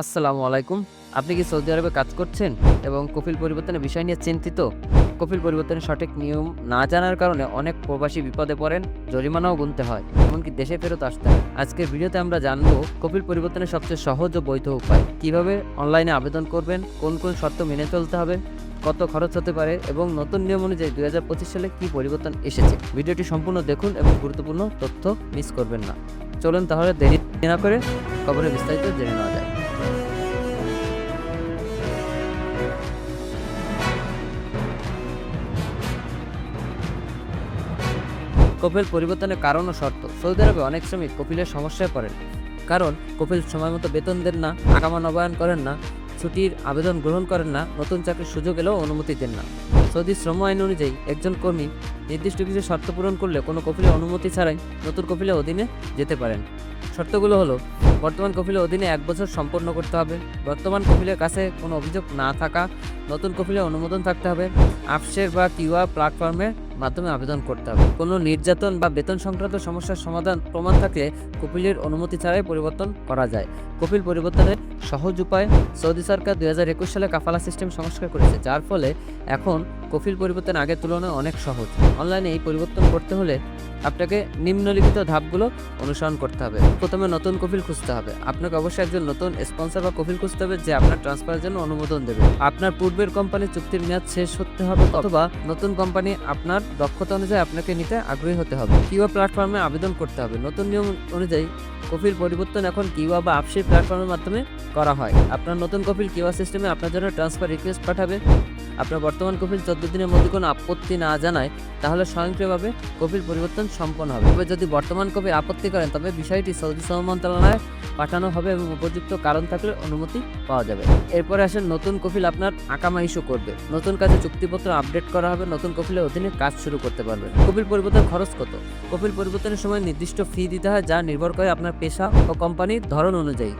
আসসালামু আলাইকুম। আপনি কি সৌদি আরবে কাজ করছেন এবং কফিল পরিবর্তনের বিষয় নিয়ে চিন্তিত? কফিল পরিবর্তনের সঠিক নিয়ম না জানার কারণে অনেক প্রবাসী বিপদে পড়েন, জরিমানাও গুনতে হয়, এমনকি দেশে ফেরত আসতে হয়। আজকের ভিডিওতে আমরা জানব কফিল পরিবর্তনের সবচেয়ে সহজ ও বৈধ উপায়। কীভাবে অনলাইনে আবেদন করবেন, কোন কোন শর্ত মেনে চলতে হবে, কত খরচ হতে পারে এবং নতুন নিয়ম অনুযায়ী দু হাজার পঁচিশ সালে কি পরিবর্তন এসেছে? ভিডিওটি সম্পূর্ণ দেখুন এবং গুরুত্বপূর্ণ তথ্য মিস করবেন না। চলুন তাহলে দেরি না করে খবরে বিস্তারিত জেনে নেওয়া যায় কপিল পরিবর্তনের কারণ ও শর্ত। সৌদি আরবে অনেক শ্রমিক কপিলের সমস্যায় পড়েন। কারণ, কপিল সময় মতো বেতন দেন না আকামা নবায়ন করেন না, ছুটির আবেদন গ্রহণ করেন না, নতুন চাকরির সুযোগ এলেও অনুমতি দেন না। সৌদি শ্রম আইন অনুযায়ী একজন কর্মী নির্দিষ্ট কিছু শর্ত পূরণ করলে কোনো কপিলের অনুমতি ছাড়াই নতুন কপিলের অধীনে যেতে পারেন। শর্তগুলো হলো, বর্তমান কপিলের অধীনে এক বছর সম্পন্ন করতে হবে, বর্তমান কপিলের কাছে কোনো অভিযোগ না থাকা, নতুন কপিলের অনুমোদন থাকতে হবে আপসের বা কিউআ প্ল্যাটফর্মের মাধ্যমে আবেদন করতে হবে। কোনো নির্যাতন বা বেতন সংক্রান্ত সমস্যার সমাধান প্রমাণ থাকলে কপিলের অনুমতি ছাড়াই পরিবর্তন করা যায়। কপিল পরিবর্তনের সহজ উপায় সৌদি সরকার দুই হাজার একুশ সালে কাফালা সিস্টেম সংস্কার করেছে, যার ফলে এখন কপিল পরিবর্তন আগের তুলনায় অনেক সহজ। অনলাইনে এই পরিবর্তন করতে হলে আপনাকে নিম্নলিখিত ধাপগুলো অনুসরণ করতে হবে। প্রথমে নতুন কপিল খুঁজতে হবে। আপনাকে অবশ্যই একজন নতুন স্পন্সর বা কপিল খুঁজতে হবে যে আপনার ট্রান্সফারের জন্য অনুমোদন দেবে। আপনার পূর্বের কোম্পানির চুক্তির মেয়াদ শেষ হতে হবে অথবা নতুন কোম্পানি আপনার দক্ষতা অনুযায়ী আপনাকে নিতে আগ্রহী হতে হবে। কিউআ প্ল্যাটফর্মে আবেদন করতে হবে। নতুন নিয়ম অনুযায়ী কপিল পরিবর্তন এখন কিউআ বা আপসের প্ল্যাটফর্মের মাধ্যমে করা হয়। আপনার নতুন কপিল কিউআ সিস্টেমে আপনার জন্য ট্রান্সফার রিকোয়েস্ট পাঠাবে। আপনার বর্তমান কপিল চোদ্দ দিনের মধ্যে কোনো আপত্তি না জানায়, তাহলে স্বয়ংক্রিয়ভাবে কপিল পরিবর্তন সম্পন্ন হবে। তবে যদি বর্তমান কপিল আপত্তি করেন, তবে বিষয়টি সৌদি শ্রম মন্ত্রণালয়ে পাঠানো হবে এবং উপযুক্ত কারণ থাকলে অনুমতি পাওয়া যাবে। এরপরে আসেন, নতুন কপিল আপনার আকামা ইস্যু করবে। নতুন কাজে চুক্তিপত্র আপডেট করা হবে, নতুন কপিলের অধীনে কাজ শুরু করতে পারবে কপিল পরিবর্তন খরচ কত? কপিল পরিবর্তনের সময় নির্দিষ্ট ফি দিতে হয়, যা নির্ভর করে আপনার পেশা ও কোম্পানির ধরন অনুযায়ী।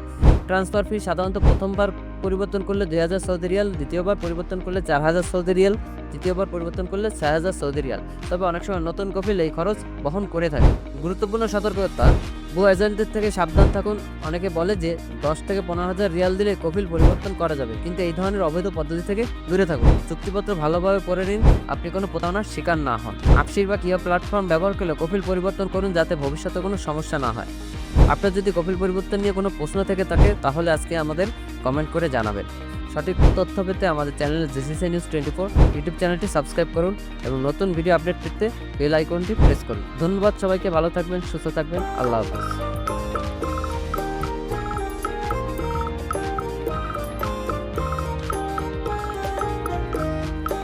ট্রান্সফার ফি সাধারণত প্রথমবার পরিবর্তন করলে দুই হাজার সৌদি রিয়াল, দ্বিতীয়বার পরিবর্তন করলে চার হাজার সৌদি রিয়াল, তৃতীয়বার পরিবর্তন করলে ছয় হাজার সৌদি রিয়াল। তবে অনেক সময় নতুন কপিল এই খরচ বহন করে থাকে। গুরুত্বপূর্ণ সতর্কতা ভুয়া এজেন্টদের থেকে সাবধান থাকুন। অনেকে বলে যে দশ থেকে পনেরো হাজার রিয়াল দিলে কপিল পরিবর্তন করা যাবে, কিন্তু এই ধরনের অবৈধ পদ্ধতি থেকে দূরে থাকুন। চুক্তিপত্র ভালোভাবে পড়ে নিন, আপনি কোনো প্রতারণার শিকার না হন। আপসির বা কিয়া প্ল্যাটফর্ম ব্যবহার করলে কপিল পরিবর্তন করুন যাতে ভবিষ্যতে কোনো সমস্যা না হয়। আপনার যদি কপিল পরিবর্তন নিয়ে কোনো প্রশ্ন থেকে থাকে, তাহলে আজকে আমাদের কমেন্ট করে জানাবেন। সঠিক তথ্য পেতে আমাদের channel JCC news twenty four YouTube চ্যানেলটি সাবস্ক্রাইব করুন এবং নতুন ভিডিও আপডেট পেতে বেল আইকনটি প্রেস করুন। ধন্যবাদ সবাইকে, ভালো থাকবেন, সুস্থ থাকবেন, আল্লাহ হাফিজ।